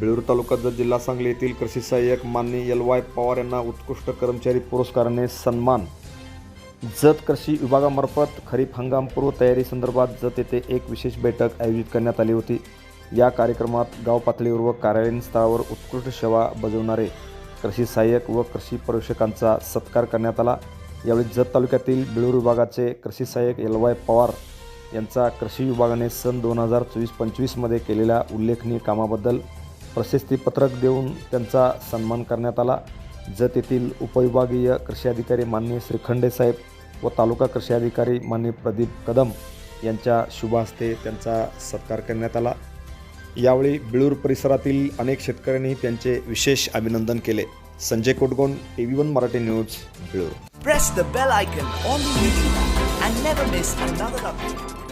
बेळूर तालुका जत जिल्हा सांगली येथील कृषी सहाय्यक माननी एल वाय पवार यांना उत्कृष्ट कर्मचारी पुरस्काराने सन्मान. जत कृषी विभागामार्फत खरीप हंगामपूर्व तयारी संदर्भात जत येथे एक विशेष बैठक आयोजित करण्यात आली होती. या कार्यक्रमात गाव पातळीवर व कार्यालयीन स्तरावर उत्कृष्ट सेवा बजावणारे कृषी सहाय्यक व कृषी परीक्षकांचा सत्कार करण्यात आला. यावेळी जत तालुक्यातील बेळूर विभागाचे कृषी सहाय्यक एल वाय पवार यांचा कृषी विभागाने सन दोन हजार चोवीस पंचवीसमध्ये केलेल्या उल्लेखनीय कामाबद्दल प्रशस्तीपत्रक देऊन त्यांचा सन्मान करण्यात आला. जत येथील उपविभागीय कृषी अधिकारी माननीय श्रीखंडे साहेब व तालुका कृषी अधिकारी माननीय प्रदीप कदम यांच्या शुभ हस्ते त्यांचा सत्कार करण्यात आला. यावेळी बिळूर परिसरातील अनेक शेतकऱ्यांनी त्यांचे विशेष अभिनंदन केले. Sanjay Kotgon T V one Marathi news Bilur. Press the bell icon on YouTube and never miss another update.